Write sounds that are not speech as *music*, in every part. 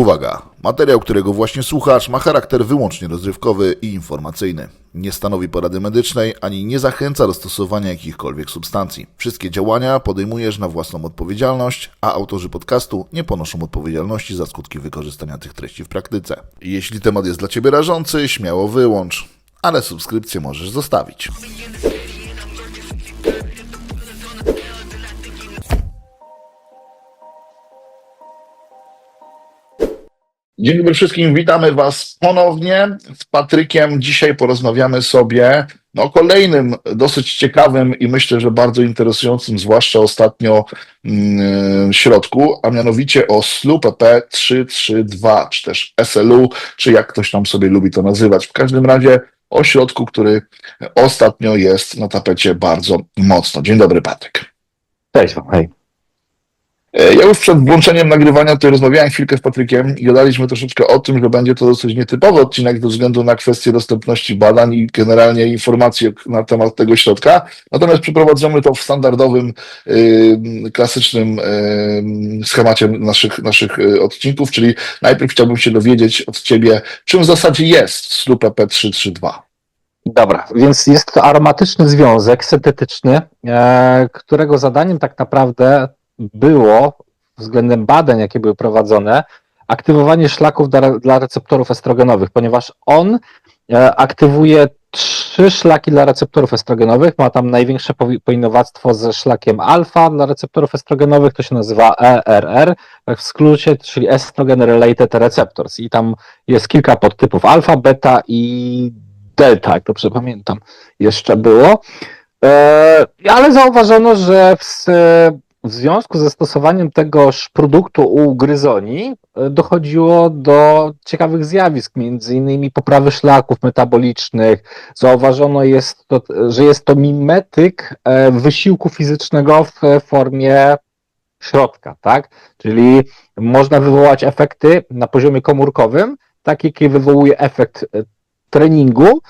Uwaga! Materiał, którego właśnie słuchasz, ma charakter wyłącznie rozrywkowy i informacyjny. Nie stanowi porady medycznej ani nie zachęca do stosowania jakichkolwiek substancji. Wszystkie działania podejmujesz na własną odpowiedzialność, a autorzy podcastu nie ponoszą odpowiedzialności za skutki wykorzystania tych treści w praktyce. Jeśli temat jest dla Ciebie rażący, śmiało wyłącz, ale subskrypcję możesz zostawić. Dzień dobry wszystkim, witamy Was ponownie z Patrykiem. Dzisiaj porozmawiamy sobie no, o kolejnym dosyć ciekawym i myślę, że bardzo interesującym, zwłaszcza ostatnio mm, środku, a mianowicie o SLU PP332, czy też SLU, czy jak ktoś tam sobie lubi to nazywać. W każdym razie o środku, który ostatnio jest na tapecie bardzo mocno. Dzień dobry, Patryk. Cześć, hej. E, Ja już przed włączeniem nagrywania tutaj rozmawiałem chwilkę z Patrykiem i gadaliśmy troszeczkę o tym, że będzie to dosyć nietypowy odcinek ze względu na kwestię dostępności badań i generalnie informacji na temat tego środka. Natomiast przeprowadzamy to w standardowym, klasycznym schemacie naszych, naszych yy, odcinków, czyli najpierw chciałbym się dowiedzieć od Ciebie, czym w zasadzie jest SLUP P332. Dobra, więc jest to aromatyczny związek syntetyczny, e, którego zadaniem tak naprawdę było względem badań, jakie były prowadzone, aktywowanie szlaków dla, dla receptorów estrogenowych, ponieważ on e, aktywuje trzy szlaki dla receptorów estrogenowych. Ma tam największe powi- powinowactwo ze szlakiem alfa dla receptorów estrogenowych, to się nazywa ERR, tak w skrócie, czyli Estrogen Related Receptors. I tam jest kilka podtypów alfa, beta i delta, jak dobrze pamiętam, jeszcze było. E, ale zauważono, że w, w związku ze stosowaniem tegoż produktu u gryzoni e, dochodziło do ciekawych zjawisk, między innymi poprawy szlaków metabolicznych. Zauważono, jest to, że jest to mimetyk e, wysiłku fizycznego w formie środka, tak? Czyli można wywołać efekty na poziomie komórkowym, tak jaki wywołuje efekt e, treningu,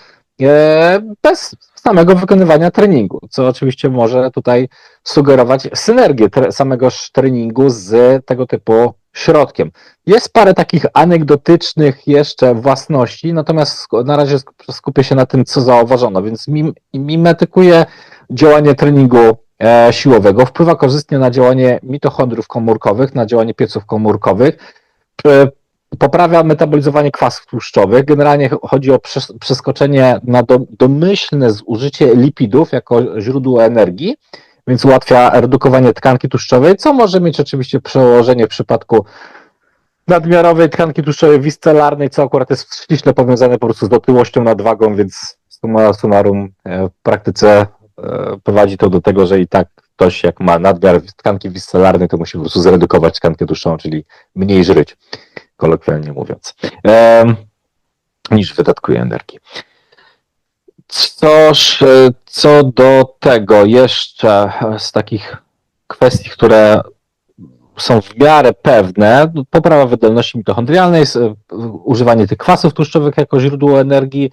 bez samego wykonywania treningu, co oczywiście może tutaj sugerować synergię samego treningu z tego typu środkiem. Jest parę takich anegdotycznych jeszcze własności, natomiast na razie sk- skupię się na tym, co zauważono, więc mim- mimetykuje działanie treningu e, siłowego, wpływa korzystnie na działanie mitochondriów komórkowych, na działanie pieców komórkowych, poprawia metabolizowanie kwasów tłuszczowych. Generalnie ch- chodzi o przes- przeskoczenie na do, domyślne zużycie lipidów jako źródło energii, więc ułatwia redukowanie tkanki tłuszczowej, co może mieć oczywiście przełożenie w przypadku nadmiarowej tkanki tłuszczowej wiscelarnej, co akurat jest ściśle powiązane po prostu z otyłością, nadwagą, więc summa summarum e, w praktyce e, prowadzi to do tego, że i tak ktoś jak ma nadmiar tkanki wiscelarnej, to musi po prostu zredukować tkankę tłuszczową, czyli mniej żryć kolokwialnie mówiąc, niż wydatkuje energii. Coż, e, co do tego jeszcze z takich kwestii, które są w miarę pewne, poprawa wydolności mitochondrialnej, s- używanie tych kwasów tłuszczowych jako źródło energii,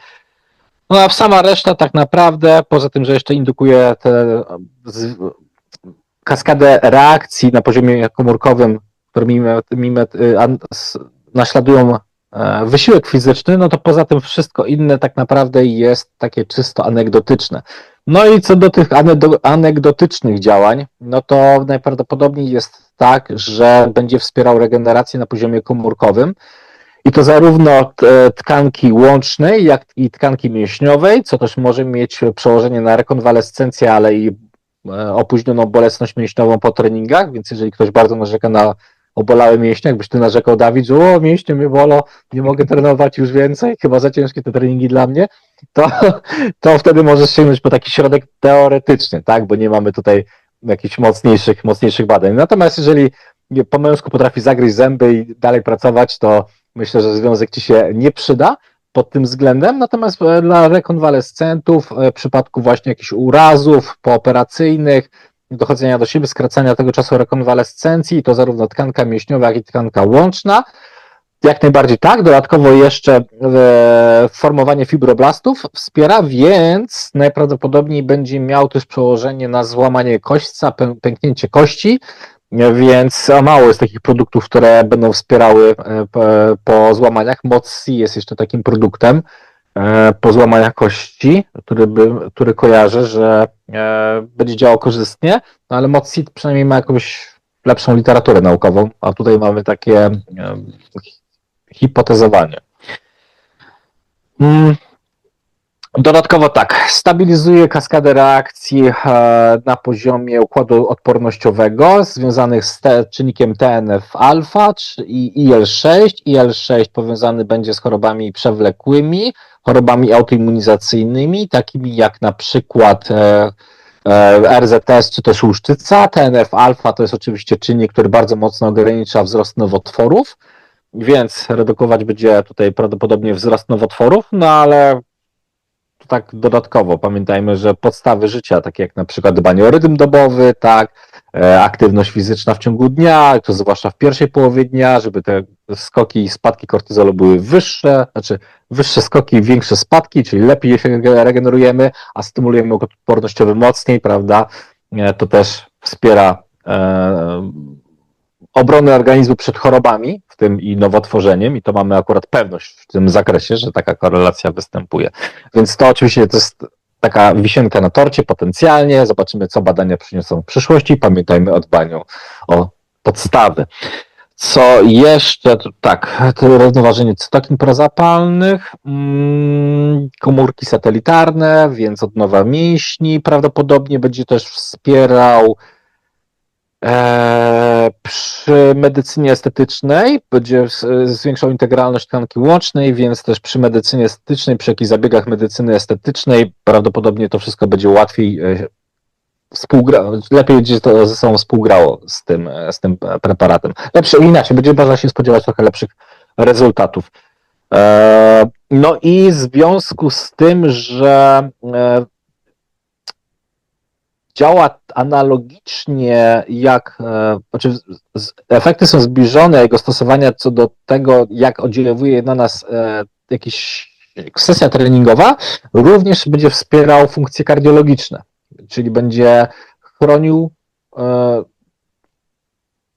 no a sama reszta tak naprawdę, poza tym, że jeszcze indukuje tę kaskadę reakcji na poziomie komórkowym, które mime, mime, an- s- naśladują e, wysiłek fizyczny, no to poza tym wszystko inne tak naprawdę jest takie czysto anegdotyczne. No i co do tych anegdotycznych działań, no to najprawdopodobniej jest tak, że będzie wspierał regenerację na poziomie komórkowym i to zarówno tkanki łącznej, jak i tkanki mięśniowej, co też może mieć przełożenie na rekonwalescencję, ale i e, opóźnioną bolesność mięśniową po treningach, więc jeżeli ktoś bardzo narzeka na obolałe mięśnie, jakbyś ty narzekał Dawid, że o, mięśnie mnie bolą, nie mogę trenować już więcej, chyba za ciężkie te treningi dla mnie, to, *laughs* to wtedy możesz sięgnąć po taki środek teoretyczny, tak, bo nie mamy tutaj jakichś mocniejszych, mocniejszych badań. Natomiast jeżeli po męsku potrafi zagryźć zęby i dalej pracować, to myślę, że związek ci się nie przyda pod tym względem, natomiast e, dla rekonwalescentów, e, w przypadku właśnie jakichś urazów pooperacyjnych, dochodzenia do siebie, skracania tego czasu rekonwalescencji, to zarówno tkanka mięśniowa, jak i tkanka łączna. Jak najbardziej tak. Dodatkowo jeszcze e, formowanie fibroblastów wspiera, więc najprawdopodobniej będzie miał też przełożenie na złamanie kośćca, pę- pęknięcie kości, Więc mało jest takich produktów, które będą wspierały e, po, złamaniach. MODC jest jeszcze takim produktem e, po złamaniach kości, który, by, który kojarzę, że e, będzie działał korzystnie, no ale MODC przynajmniej ma jakąś lepszą literaturę naukową, a tutaj mamy takie e, hipotezowanie. Mm. Dodatkowo tak, stabilizuje kaskadę reakcji na poziomie układu odpornościowego związanych z te, czynnikiem TNF-alfa i IL-6. IL-6 powiązany będzie z chorobami przewlekłymi, chorobami autoimmunizacyjnymi, takimi jak na przykład e, e, RZS czy też łuszczyca. TNF-alfa to jest oczywiście czynnik, który bardzo mocno ogranicza wzrost nowotworów, więc redukować będzie tutaj prawdopodobnie wzrost nowotworów, no ale to tak dodatkowo pamiętajmy, że podstawy życia, takie jak na przykład dbanie o rytm dobowy, tak, e, aktywność fizyczna w ciągu dnia, to zwłaszcza w pierwszej połowie dnia, żeby te skoki i spadki kortyzolu były wyższe, znaczy wyższe skoki większe spadki, czyli lepiej się regenerujemy, a stymulujemy odpornościowy mocniej, prawda, e, to też wspiera e, obronę organizmu przed chorobami, w tym i nowotworzeniem, i to mamy akurat pewność w tym zakresie, że taka korelacja występuje. Więc to oczywiście to jest taka wisienka na torcie potencjalnie. Zobaczymy, co badania przyniosą w przyszłości. Pamiętajmy o dbaniu o podstawy. Co jeszcze? Tak, równoważenie cytokin prozapalnych, mm, komórki satelitarne, więc odnowa mięśni prawdopodobnie będzie też wspierał Eee, przy medycynie estetycznej będzie zwiększał integralność tkanki łącznej, więc też przy medycynie estetycznej, przy jakichś zabiegach medycyny estetycznej prawdopodobnie to wszystko będzie łatwiej e, współgra, lepiej będzie to ze sobą współgrało z tym, e, z tym preparatem. Lepsze, inaczej, będzie można się spodziewać trochę lepszych rezultatów. Eee, no i w związku z tym, że e, działa analogicznie jak, e, znaczy efekty są zbliżone jego stosowania co do tego, jak oddziałuje na nas e, jakiś sesja treningowa, również będzie wspierał funkcje kardiologiczne, czyli będzie chronił e,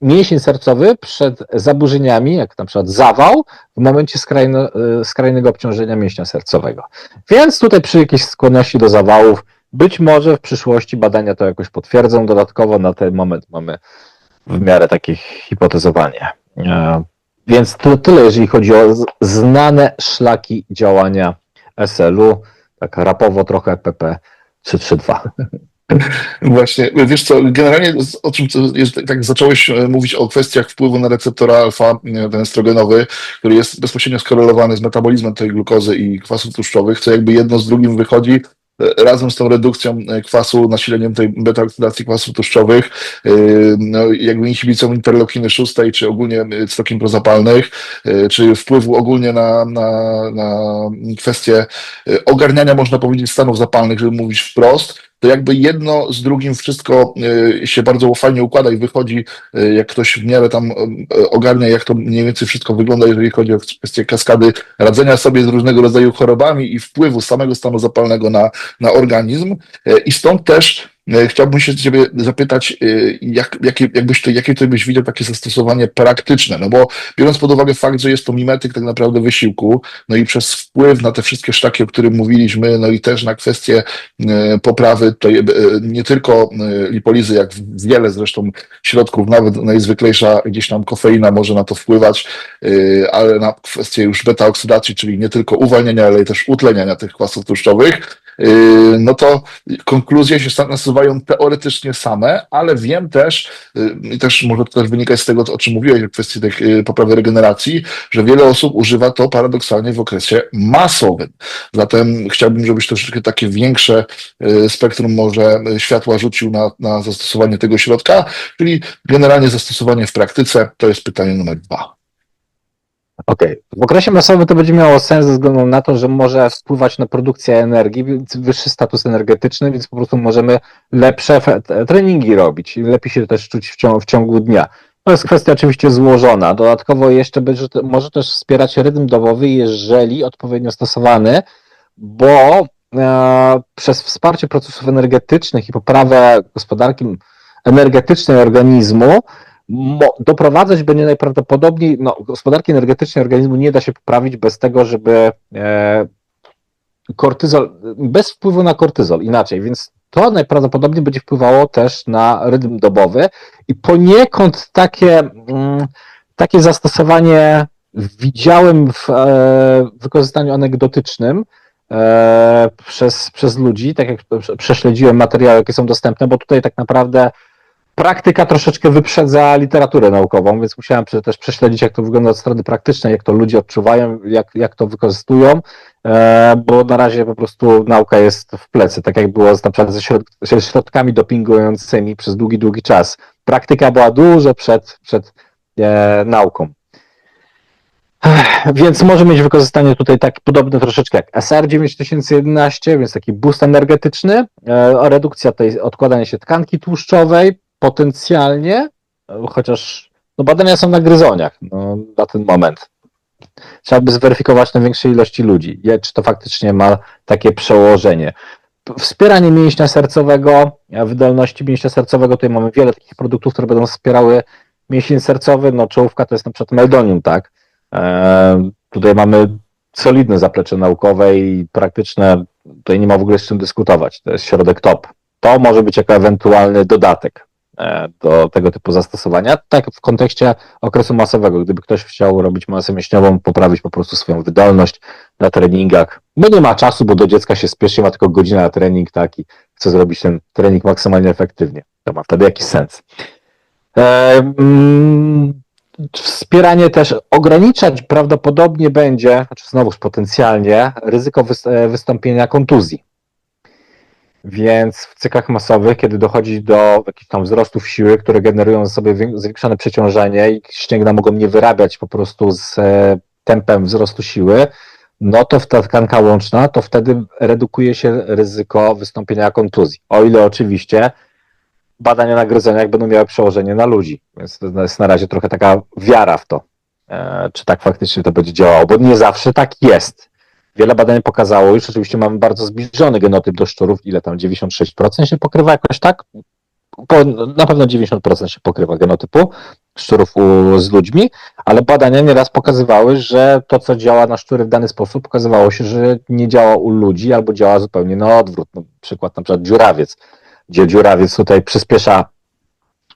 mięsień sercowy przed zaburzeniami, jak na przykład zawał, w momencie skrajno, e, skrajnego obciążenia mięśnia sercowego. Więc tutaj przy jakiejś skłonności do zawałów być może w przyszłości badania to jakoś potwierdzą. Dodatkowo na ten moment mamy w miarę takie hipotezowanie. E, więc to tyle, jeżeli chodzi o znane szlaki działania SL-u, tak rapowo trochę PP 332. *laughs* Właśnie, wiesz co, generalnie o czym tak zacząłeś e, mówić o kwestiach wpływu na receptora alfa, e, ten estrogenowy, który jest bezpośrednio skorelowany z metabolizmem tej glukozy i kwasów tłuszczowych, co jakby jedno z drugim wychodzi razem z tą redukcją e, kwasu, nasileniem tej beta-oksydacji kwasów tłuszczowych, e, no, jakby inhibicją interleukiny szóstej, czy ogólnie e, cytokin prozapalnych, czy wpływu ogólnie na, na, na kwestię ogarniania, można powiedzieć, stanów zapalnych, żeby mówić wprost, to jakby jedno z drugim wszystko się bardzo fajnie układa i wychodzi, jak ktoś w miarę tam ogarnia, jak to mniej więcej wszystko wygląda, jeżeli chodzi o kwestię kaskady radzenia sobie z różnego rodzaju chorobami i wpływu samego stanu zapalnego na, na organizm. I stąd też chciałbym się Ciebie zapytać, e, jak, jakie, jakbyś to, jakie to byś widział takie zastosowanie praktyczne, no bo biorąc pod uwagę fakt, że jest to mimetyk tak naprawdę wysiłku, no i przez wpływ na te wszystkie sztaki, o których mówiliśmy, no i też na kwestie e, poprawy tutaj nie tylko lipolizy, jak wiele zresztą środków, nawet najzwyklejsza gdzieś tam kofeina może na to wpływać, ale na kwestie już beta-oksydacji, czyli nie tylko uwalniania, ale też utleniania tych kwasów tłuszczowych, no to konkluzje się nasuwają teoretycznie same, ale wiem też, i też może to też wynikać z tego, o czym mówiłeś, w kwestii tej poprawy regeneracji, że wiele osób używa to paradoksalnie w okresie masowym. Zatem chciałbym, żebyś troszeczkę takie większe spektrum może światła rzucił na, na zastosowanie tego środka, czyli generalnie zastosowanie w praktyce, to jest pytanie numer dwa. Okej. Okay. W okresie masowym to będzie miało sens ze względu na to, że może wpływać na produkcję energii, więc wyższy status energetyczny, więc po prostu możemy lepsze treningi robić i lepiej się też czuć w ciągu, w ciągu dnia. To jest kwestia oczywiście złożona. Dodatkowo jeszcze będzie, może też wspierać rytm dobowy, jeżeli odpowiednio stosowany, bo e, przez wsparcie procesów energetycznych i poprawę gospodarki energetycznej organizmu doprowadzać będzie najprawdopodobniej, no, gospodarki energetycznej organizmu nie da się poprawić bez tego, żeby e, kortyzol, bez wpływu na kortyzol, inaczej, więc to najprawdopodobniej będzie wpływało też na rytm dobowy i poniekąd takie, mm, takie zastosowanie widziałem w e, wykorzystaniu anegdotycznym e, przez, przez ludzi, tak jak prze- prześledziłem materiały, jakie są dostępne, bo tutaj tak naprawdę praktyka troszeczkę wyprzedza literaturę naukową, więc musiałem też prześledzić, jak to wygląda od strony praktycznej, jak to ludzie odczuwają, jak, jak to wykorzystują, e, bo na razie po prostu nauka jest w plecy, tak jak było z, na przykład ze, środ ze środkami dopingującymi przez długi, długi czas. Praktyka była dużo przed, przed e, nauką. Więc może mieć wykorzystanie tutaj tak podobne troszeczkę jak SR 9011, więc taki boost energetyczny, e, redukcja tej odkładania się tkanki tłuszczowej potencjalnie, chociaż no badania są na gryzoniach no, na ten moment. Trzeba by zweryfikować na większej ilości ludzi, czy to faktycznie ma takie przełożenie. Wspieranie mięśnia sercowego, wydolności mięśnia sercowego, tutaj mamy wiele takich produktów, które będą wspierały mięsień sercowy, no czołówka to jest na przykład meldonium, tak? E, Tutaj mamy solidne zaplecze naukowe i praktyczne, tutaj nie ma w ogóle z czym dyskutować. To jest środek top. To może być jako ewentualny dodatek do tego typu zastosowania. Tak w kontekście okresu masowego, gdyby ktoś chciał robić masę mięśniową, poprawić po prostu swoją wydolność na treningach, bo nie ma czasu, bo do dziecka się spieszy, ma tylko godzinę na trening, tak, i chce zrobić ten trening maksymalnie efektywnie. To ma wtedy jakiś sens. E, mm, Wspieranie też ograniczać prawdopodobnie będzie, znaczy znowuż potencjalnie, ryzyko e, wystąpienia kontuzji. Więc w cyklach masowych, kiedy dochodzi do jakichś tam wzrostów siły, które generują sobie wię- zwiększone przeciążenie i ścięgna mogą nie wyrabiać po prostu z e, tempem wzrostu siły, no to ta tkanka łączna, to wtedy redukuje się ryzyko wystąpienia kontuzji. O ile oczywiście badania na gryzoniach będą miały przełożenie na ludzi. Więc to jest na razie trochę taka wiara w to, e, czy tak faktycznie to będzie działało, bo nie zawsze tak jest. Wiele badań pokazało, już oczywiście mamy bardzo zbliżony genotyp do szczurów, ile tam 96% się pokrywa jakoś tak? Po, na pewno 90% się pokrywa genotypu szczurów u, z ludźmi, ale badania nieraz pokazywały, że to, co działa na szczury w dany sposób, pokazywało się, że nie działa u ludzi albo działa zupełnie na odwrót. No, przykład na przykład dziurawiec gdzie dziurawiec tutaj przyspiesza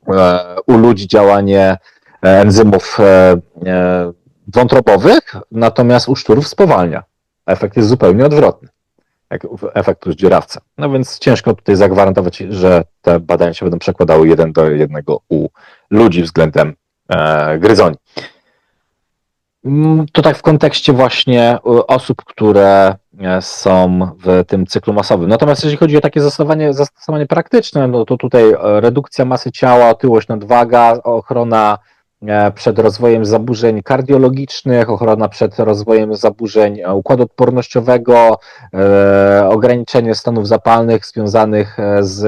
e, u ludzi działanie e, enzymów e, e, wątrobowych, natomiast u szczurów spowalnia. Efekt jest zupełnie odwrotny. Jak w- efekt u dziurawca. No więc ciężko tutaj zagwarantować, że te badania się będą przekładały jeden do jednego u ludzi względem e, gryzoni. Mm, To tak w kontekście właśnie y, osób, które e, są w tym cyklu masowym. Natomiast jeżeli chodzi o takie zastosowanie, zastosowanie praktyczne, no to tutaj e, redukcja masy ciała, otyłość, nadwaga, ochrona e, przed rozwojem zaburzeń kardiologicznych, ochrona przed rozwojem zaburzeń e, układu odpornościowego, e, ograniczenie stanów zapalnych związanych e, z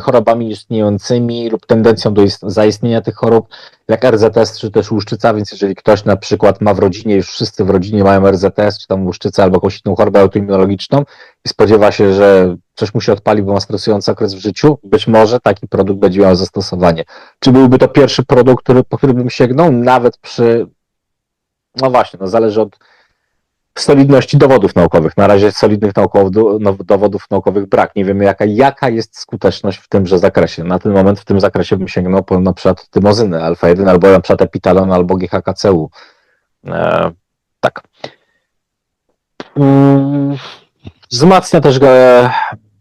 chorobami istniejącymi lub tendencją do ist- zaistnienia tych chorób, jak RZS czy też łuszczyca, więc jeżeli ktoś na przykład ma w rodzinie, już wszyscy w rodzinie mają RZS, czy tam łuszczycę albo jakąś inną chorobę autoimmunologiczną i spodziewa się, że coś mu się odpali, bo ma stresujący okres w życiu, być może taki produkt będzie miał zastosowanie. Czy byłby to pierwszy produkt, który, po który bym sięgnął, nawet przy, no właśnie, no zależy od solidności dowodów naukowych. Na razie solidnych naukow, no, dowodów naukowych brak. Nie wiemy, jaka, jaka jest skuteczność w tymże zakresie. Na ten moment w tym zakresie bym sięgnął po na przykład tymozyny alfa-1 albo na przykład epitalon albo GHKCU. E, tak. Mm, Wzmacnia też,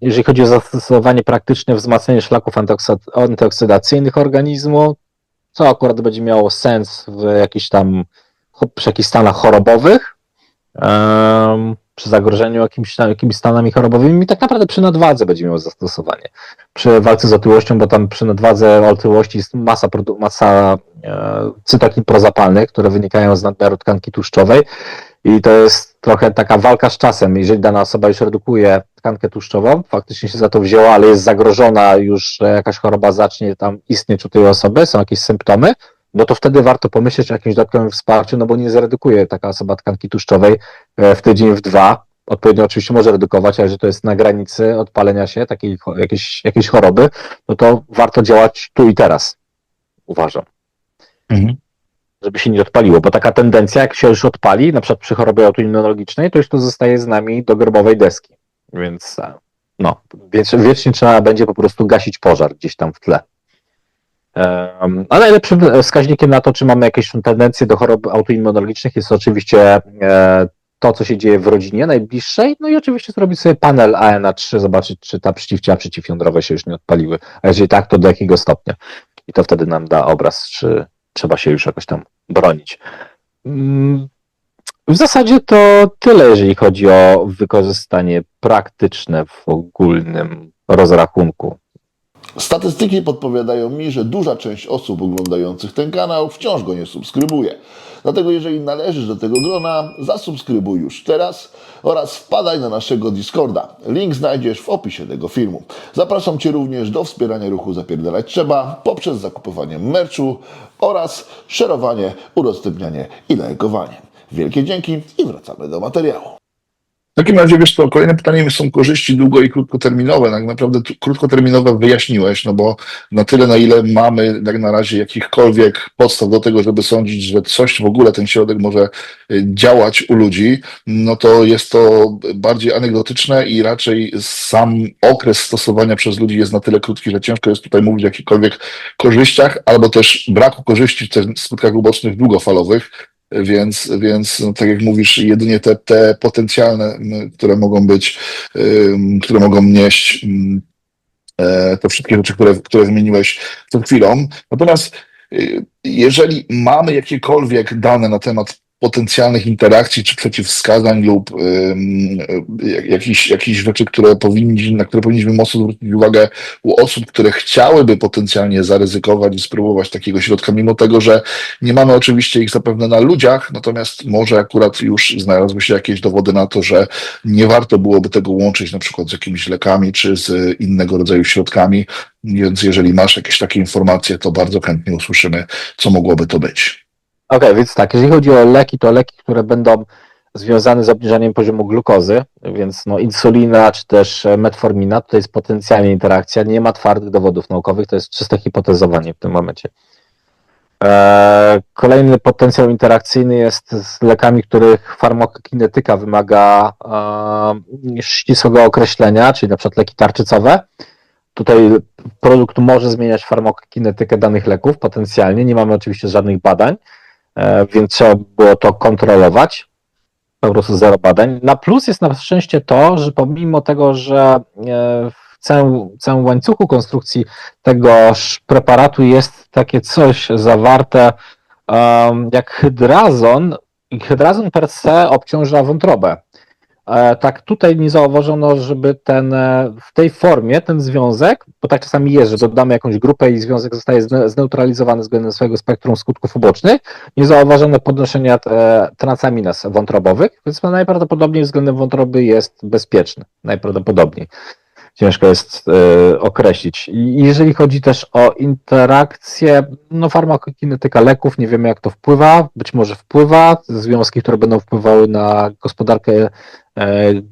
jeżeli chodzi o zastosowanie praktyczne, wzmacnianie szlaków antyoksy- antyoksydacyjnych organizmu, co akurat będzie miało sens w jakichś tam przy jakichś stanach chorobowych, przy zagrożeniu jakimiś, stanami chorobowymi tak naprawdę przy nadwadze będzie miało zastosowanie. Przy walce z otyłością, bo tam przy nadwadze otyłości jest masa, masa e, cytokin prozapalnych, które wynikają z nadmiaru tkanki tłuszczowej i to jest trochę taka walka z czasem. Jeżeli dana osoba już redukuje tkankę tłuszczową, faktycznie się za to wzięła, ale jest zagrożona już, jakaś choroba zacznie tam istnieć u tej osoby, są jakieś symptomy, no to wtedy warto pomyśleć o jakimś dodatkowym wsparciu, no bo nie zredukuje taka osoba tkanki tłuszczowej e, w tydzień, w dwa, odpowiednio oczywiście może redukować, ale że to jest na granicy odpalenia się takiej jakiejś, jakiejś choroby, no to warto działać tu i teraz, uważam Mhm. żeby się nie odpaliło, bo taka tendencja, jak się już odpali, na przykład przy chorobie autoimmunologicznej, to już to zostaje z nami do grobowej deski. Więc e, no, więc wiecznie trzeba będzie po prostu gasić pożar gdzieś tam w tle. A najlepszym wskaźnikiem na to, czy mamy jakieś tendencje do chorób autoimmunologicznych, jest oczywiście e, to, co się dzieje w rodzinie najbliższej, no i oczywiście zrobić sobie panel ANA3, zobaczyć, czy ta przeciwciała przeciwjądrowe się już nie odpaliły, a jeżeli tak, to do jakiego stopnia. I to wtedy nam da obraz, czy trzeba się już jakoś tam bronić. Mm, W zasadzie to tyle, jeżeli chodzi o wykorzystanie praktyczne w ogólnym rozrachunku. Statystyki podpowiadają mi, że duża część osób oglądających ten kanał wciąż go nie subskrybuje. Dlatego jeżeli należysz do tego grona, zasubskrybuj już teraz oraz wpadaj na naszego Discorda. Link znajdziesz w opisie tego filmu. Zapraszam Cię również do wspierania ruchu Zapierdalać Trzeba poprzez zakupywanie merchu oraz szerowanie, udostępnianie i lajkowanie. Wielkie dzięki i wracamy do materiału. W takim razie, wiesz co, kolejne pytanie są korzyści długo i krótkoterminowe. Tak naprawdę krótkoterminowe wyjaśniłeś, no bo na tyle, na ile mamy jak na razie jakichkolwiek podstaw do tego, żeby sądzić, że coś w ogóle ten środek może y, działać u ludzi, no to jest to bardziej anegdotyczne i raczej sam okres stosowania przez ludzi jest na tyle krótki, że ciężko jest tutaj mówić o jakichkolwiek korzyściach, albo też braku korzyści w tych skutkach ubocznych długofalowych. Więc, więc no, tak jak mówisz, jedynie te, te potencjalne, które mogą być, które mogą nieść e, te wszystkie rzeczy, które, które wymieniłeś przed chwilą. Natomiast y, jeżeli mamy jakiekolwiek dane na temat potencjalnych interakcji czy przeciwwskazań lub ym, y, jakichś, jakichś rzeczy, które powinni, na które powinniśmy mocno zwrócić uwagę u osób, które chciałyby potencjalnie zaryzykować i spróbować takiego środka, mimo tego, że nie mamy oczywiście ich zapewne na ludziach, natomiast może akurat już znalazły się jakieś dowody na to, że nie warto byłoby tego łączyć na przykład z jakimiś lekami czy z innego rodzaju środkami, więc jeżeli masz jakieś takie informacje, to bardzo chętnie usłyszymy, co mogłoby to być. Okej, więc tak, jeżeli chodzi o leki, to leki, które będą związane z obniżeniem poziomu glukozy, więc no, insulina czy też e, metformina, to jest potencjalnie interakcja, nie ma twardych dowodów naukowych, to jest czyste hipotezowanie w tym momencie. E, Kolejny potencjał interakcyjny jest z lekami, których farmakokinetyka wymaga e, ścisłego określenia, czyli na przykład leki tarczycowe. Tutaj produkt może zmieniać farmakokinetykę danych leków potencjalnie, nie mamy oczywiście żadnych badań, więc trzeba było to kontrolować. Po prostu zero badań. Na plus jest na szczęście to, że pomimo tego, że e, w całym, całym łańcuchu konstrukcji tegoż preparatu jest takie coś zawarte em, jak hydrazon i hydrazon per se obciąża wątrobę. E, Tak tutaj nie zauważono, żeby ten e, w tej formie ten związek, bo tak czasami jest, że dodamy jakąś grupę i związek zostaje zne- zneutralizowany względem swojego spektrum skutków ubocznych, nie zauważono podnoszenia e, transaminaz wątrobowych, więc najprawdopodobniej względem wątroby jest bezpieczny. Najprawdopodobniej. Ciężko jest określić. I jeżeli chodzi też o interakcję, no farmakokinetyka leków, nie wiemy jak to wpływa, być może wpływa, związki, które będą wpływały na gospodarkę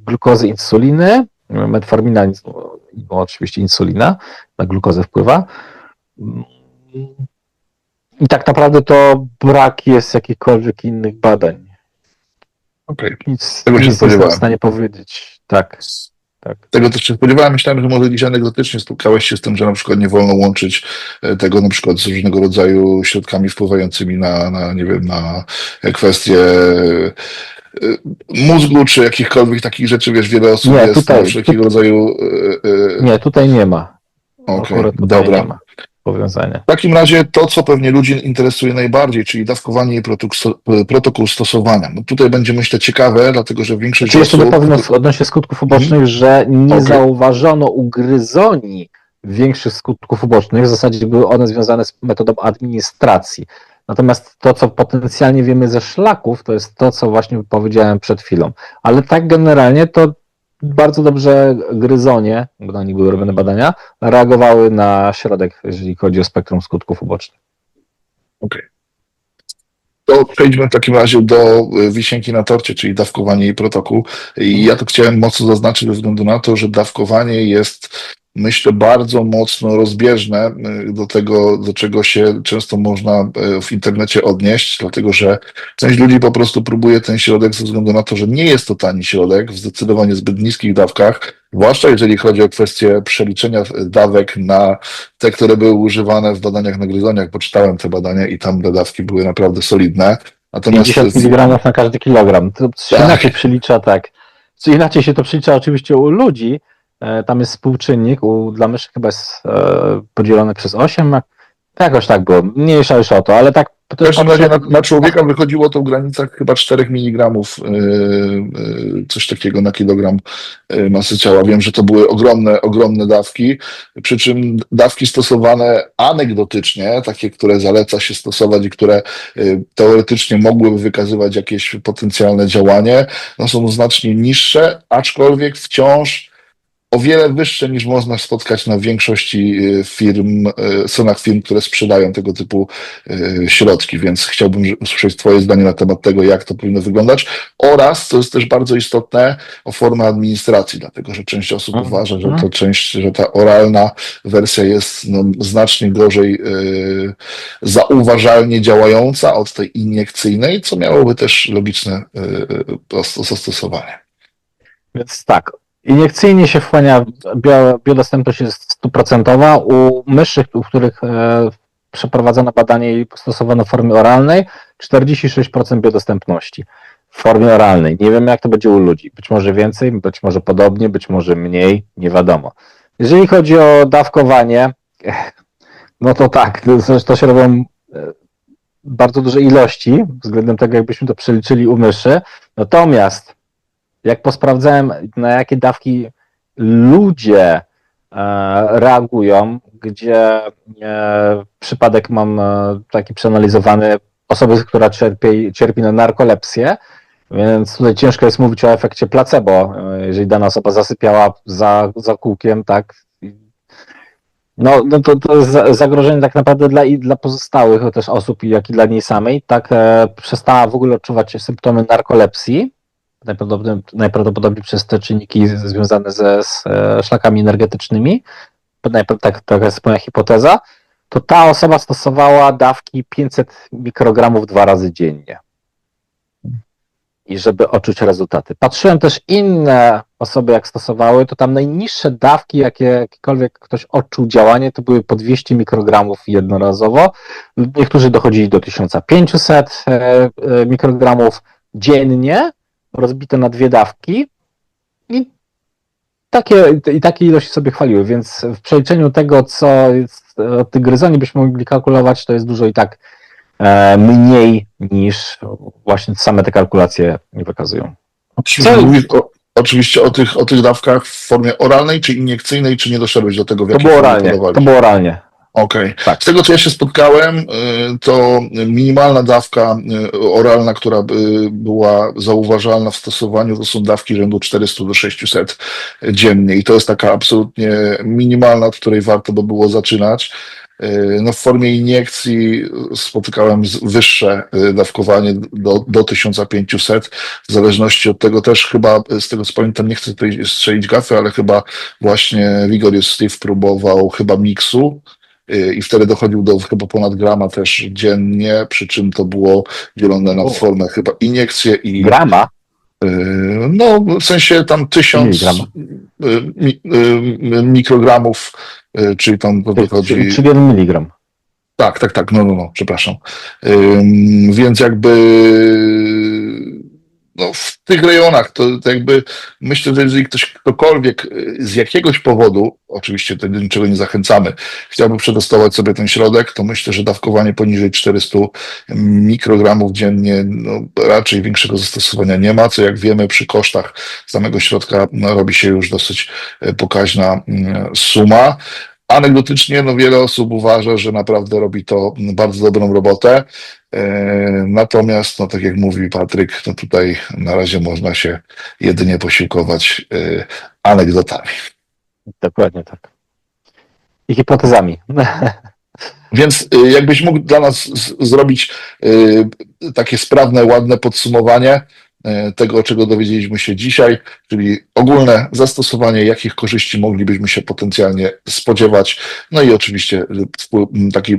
glukozy, insuliny, metformina, no, oczywiście insulina na glukozę wpływa. I tak naprawdę to brak jest jakichkolwiek innych badań. Okej. Nic, Tego nie jestem w stanie powiedzieć. Tak, tak. Tego też się spodziewałem. Myślałem, że może gdzieś anegdotycznie spotkałeś się z tym, że na przykład nie wolno łączyć e, tego na przykład z różnego rodzaju środkami wpływającymi na, na nie wiem, na e, kwestie e, mózgu, czy jakichkolwiek takich rzeczy, wiesz, wiele osób Nie, jest tutaj- wszelkiego rodzaju... e, e, Nie, tutaj nie ma. Okej, tutaj dobra. nie ma powiązania. W takim razie to, co pewnie ludzi interesuje najbardziej, czyli dawkowanie i protokół, stosowania. No tutaj będzie myślę ciekawe, dlatego że większość Czy jeszcze osób... dopowiem odnośnie skutków ubocznych, że nie Okej. zauważono ugryzoni większych skutków ubocznych. W zasadzie były one związane z metodą administracji. Natomiast to, co potencjalnie wiemy ze szlaków, to jest to, co właśnie powiedziałem przed chwilą. Ale tak generalnie to bardzo dobrze gryzonie, bo na nich były robione badania, reagowały na środek, jeżeli chodzi o spektrum skutków ubocznych. To przejdźmy w takim razie do y, wisienki na torcie, czyli dawkowanie i protokół. I ja to chciałem mocno zaznaczyć ze względu na to, że dawkowanie jest, myślę, bardzo mocno rozbieżne y, do tego, do czego się często można y, w internecie odnieść, dlatego że część ludzi po prostu próbuje ten środek ze względu na to, że nie jest to tani środek, w zdecydowanie zbyt niskich dawkach, zwłaszcza jeżeli chodzi o kwestię przeliczenia dawek na te, które były używane w badaniach na gryzoniach. Poczytałem te badania i tam te dawki były naprawdę solidne. Natomiast 50 mg na każdy kilogram. To się Tak. inaczej przelicza, tak. Co inaczej się to przelicza oczywiście u ludzi. E, Tam jest współczynnik, u, dla myszy chyba jest e, podzielony przez 8. Jakoś tak było. Mniejsza już o to, ale tak. W każdym razie na, na człowieka wychodziło to w granicach chyba 4 mg, yy, coś takiego na kilogram masy ciała. Wiem, że to były ogromne, ogromne dawki, przy czym dawki stosowane anegdotycznie, takie, które zaleca się stosować i które teoretycznie mogłyby wykazywać jakieś potencjalne działanie, no są znacznie niższe, aczkolwiek wciąż o wiele wyższe niż można spotkać na większości yy, firm, yy, stronach firm, które sprzedają tego typu y, środki, więc chciałbym usłyszeć Twoje zdanie na temat tego, jak to powinno wyglądać oraz, co jest też bardzo istotne, o formę administracji, dlatego że część osób Mhm. uważa, że to część, że ta oralna wersja jest no, znacznie gorzej y, zauważalnie działająca od tej iniekcyjnej, co miałoby też logiczne y, y, zastosowanie. Więc tak. Iniekcyjnie się wchłania, bio, biodostępność jest stuprocentowa. U myszy, u których e, przeprowadzono badanie i stosowano w formie oralnej, 46% biodostępności w formie oralnej. Nie wiemy, jak to będzie u ludzi. Być może więcej, być może podobnie, być może mniej, nie wiadomo. Jeżeli chodzi o dawkowanie, *laughs* no to tak, to się robią e, bardzo duże ilości względem tego, jakbyśmy to przeliczyli u myszy. Natomiast jak posprawdzałem, na jakie dawki ludzie e, reagują, gdzie e, przypadek mam e, taki przeanalizowany osoby, która cierpi, cierpi na narkolepsję, więc tutaj ciężko jest mówić o efekcie placebo, jeżeli dana osoba zasypiała za, za kółkiem, tak. No, no to, to jest za- zagrożenie tak naprawdę dla, i dla pozostałych też osób, jak i dla niej samej. Tak e, przestała w ogóle odczuwać symptomy narkolepsji, najprawdopodobniej, najprawdopodobniej przez te czynniki związane ze z, e, szlakami energetycznymi, tak, taka jest moja hipoteza, to ta osoba stosowała dawki 500 mikrogramów dwa razy dziennie. I żeby odczuć rezultaty. Patrzyłem też inne osoby, jak stosowały, to tam najniższe dawki, jakie jakiekolwiek ktoś odczuł działanie, to były po 200 mikrogramów jednorazowo. Niektórzy dochodzili do 1500 e, e, mikrogramów dziennie, rozbite na dwie dawki i takie, i takie ilości sobie chwaliły, więc w przeliczeniu tego, co jest e, od tych gryzoni byśmy mogli kalkulować, to jest dużo i tak e, mniej niż właśnie same te kalkulacje wykazują. Oczywiście, mówisz o, oczywiście o tych, o tych dawkach w formie oralnej, czy iniekcyjnej, czy nie doszedłeś do tego, w To jakiej było formie oralnie, to było oralnie. Okej. Tak. Z tego, co ja się spotkałem, y, to minimalna dawka y, oralna, która by była zauważalna w stosowaniu, to są dawki rzędu 400 do 600 dziennie. I to jest taka absolutnie minimalna, od której warto by było zaczynać. Y, No w formie iniekcji spotykałem wyższe dawkowanie do, do 1500, w zależności od tego też chyba, z tego co pamiętam, nie chcę tutaj strzelić gafy, ale chyba właśnie Vigorius Steve próbował chyba miksu, i wtedy dochodził do chyba ponad grama też dziennie, przy czym to było dzielone na formę chyba iniekcje i Grama? y, no w sensie tam tysiąc y, mi, y, mikrogramów, y, czyli tam to wychodzi... Czyli 1 miligram. Tak, tak, tak, no, no, no, przepraszam. Więc jakby no, w tych rejonach to, to jakby myślę, że jeżeli ktoś ktokolwiek y, z jakiegoś powodu, oczywiście do niczego nie zachęcamy, chciałby przetestować sobie ten środek, to myślę, że dawkowanie poniżej 400 mikrogramów dziennie no, raczej większego zastosowania nie ma, co jak wiemy przy kosztach samego środka no, robi się już dosyć y, pokaźna y, suma. Anegdotycznie no, wiele osób uważa, że naprawdę robi to bardzo dobrą robotę. E, Natomiast, no, tak jak mówi Patryk, no tutaj na razie można się jedynie posiłkować e, anegdotami. Dokładnie tak. I hipotezami. *laughs* Więc y, jakbyś mógł dla nas zrobić takie sprawne, ładne podsumowanie tego, czego dowiedzieliśmy się dzisiaj, czyli ogólne zastosowanie, jakich korzyści moglibyśmy się potencjalnie spodziewać, no i oczywiście taki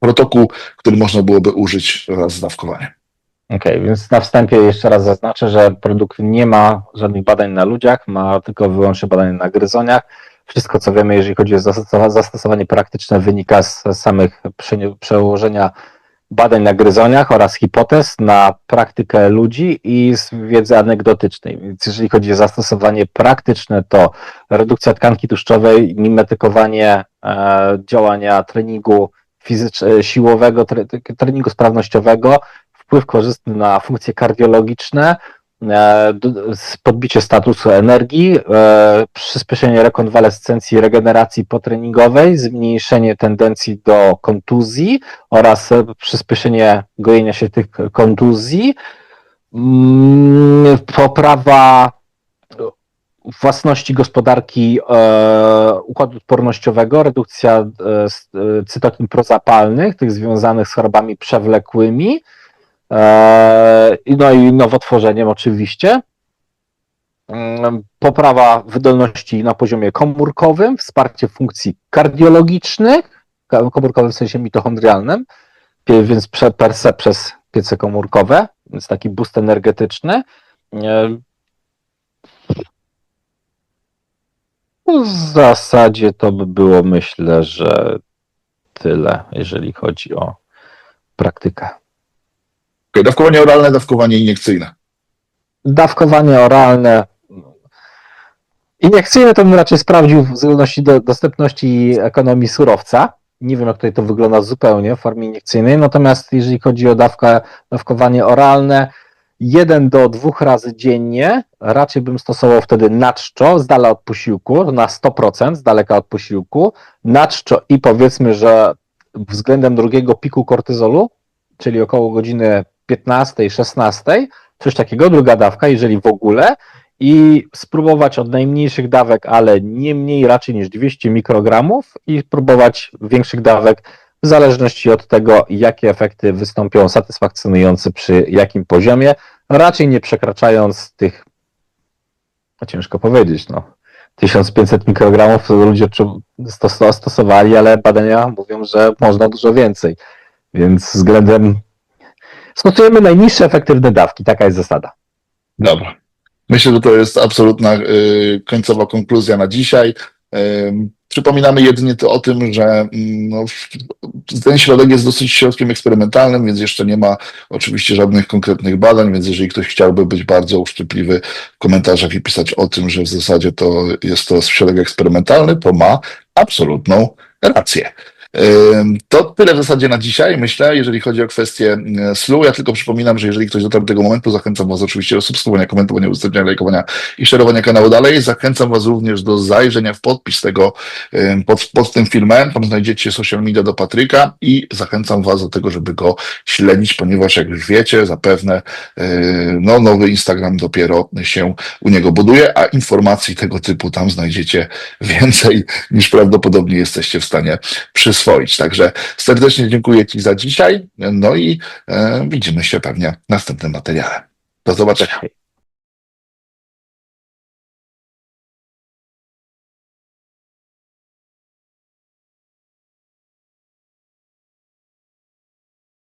protokół, który można byłoby użyć wraz z dawkowaniem. Okej, więc na wstępie jeszcze raz zaznaczę, że produkt nie ma żadnych badań na ludziach, ma tylko wyłącznie badania na gryzoniach. Wszystko, co wiemy, jeżeli chodzi o zastosowa- zastosowanie praktyczne, wynika z samych przełożenia badań na gryzoniach oraz hipotez na praktykę ludzi i z wiedzy anegdotycznej. Więc jeżeli chodzi o zastosowanie praktyczne, to redukcja tkanki tłuszczowej, mimetykowanie e, działania treningu fizycz- siłowego, tre, treningu sprawnościowego, wpływ korzystny na funkcje kardiologiczne, e, podbicie statusu energii, e, przyspieszenie rekonwalescencji, regeneracji potreningowej, zmniejszenie tendencji do kontuzji oraz e, przyspieszenie gojenia się tych kontuzji, Mm, poprawa własności gospodarki e, układu odpornościowego, redukcja e, e, cytokin prozapalnych, tych związanych z chorobami przewlekłymi, e, i no i nowotworzeniem oczywiście. Mm, Poprawa wydolności na poziomie komórkowym, wsparcie funkcji kardiologicznych, ka- komórkowym w sensie mitochondrialnym, więc per se przez piece komórkowe, więc taki boost energetyczny. E, W zasadzie to by było, myślę, że tyle, jeżeli chodzi o praktykę. Okay, dawkowanie oralne, dawkowanie iniekcyjne. Dawkowanie oralne. Iniekcyjne to bym raczej sprawdził w zależności do dostępności ekonomii surowca. Nie wiem, jak tutaj to wygląda zupełnie w formie iniekcyjnej. Natomiast jeżeli chodzi o dawkę, dawkowanie oralne, jeden do dwóch razy dziennie, raczej bym stosował wtedy na czczo, z dala od posiłku, na 100% z daleka od posiłku, na czczo i powiedzmy, że względem drugiego piku kortyzolu, czyli około godziny 15-16, coś takiego, druga dawka, jeżeli w ogóle, i spróbować od najmniejszych dawek, ale nie mniej raczej niż 200 mikrogramów i próbować większych dawek w zależności od tego, jakie efekty wystąpią satysfakcjonujące przy jakim poziomie, raczej nie przekraczając tych, no ciężko powiedzieć, no, 1500 mikrogramów ludzie stosowali, ale badania mówią, że można dużo więcej, więc względem stosujemy najniższe efektywne dawki, taka jest zasada. Dobra. Myślę, że to jest absolutna y, końcowa konkluzja na dzisiaj. Ym, Przypominamy jedynie to o tym, że mm, no, ten środek jest dosyć środkiem eksperymentalnym, więc jeszcze nie ma oczywiście żadnych konkretnych badań, więc jeżeli ktoś chciałby być bardzo uszczypliwy w komentarzach i pisać o tym, że w zasadzie to jest to środek eksperymentalny, to ma absolutną rację. To tyle w zasadzie na dzisiaj, myślę, jeżeli chodzi o kwestię e, SLU. Ja tylko przypominam, że jeżeli ktoś dotarł do tego momentu, zachęcam Was oczywiście do subskrybowania, komentowania, udostępniania, lajkowania i szerowania kanału dalej. Zachęcam Was również do zajrzenia w podpis tego pod, pod tym filmem. Tam znajdziecie social media do Patryka i zachęcam Was do tego, żeby go śledzić, ponieważ jak już wiecie, zapewne yy, no, nowy Instagram dopiero się u niego buduje, a informacji tego typu tam znajdziecie więcej niż prawdopodobnie jesteście w stanie przyswoić. Także serdecznie dziękuję Ci za dzisiaj. No i e, widzimy się pewnie w następnym materiale. Do zobaczenia.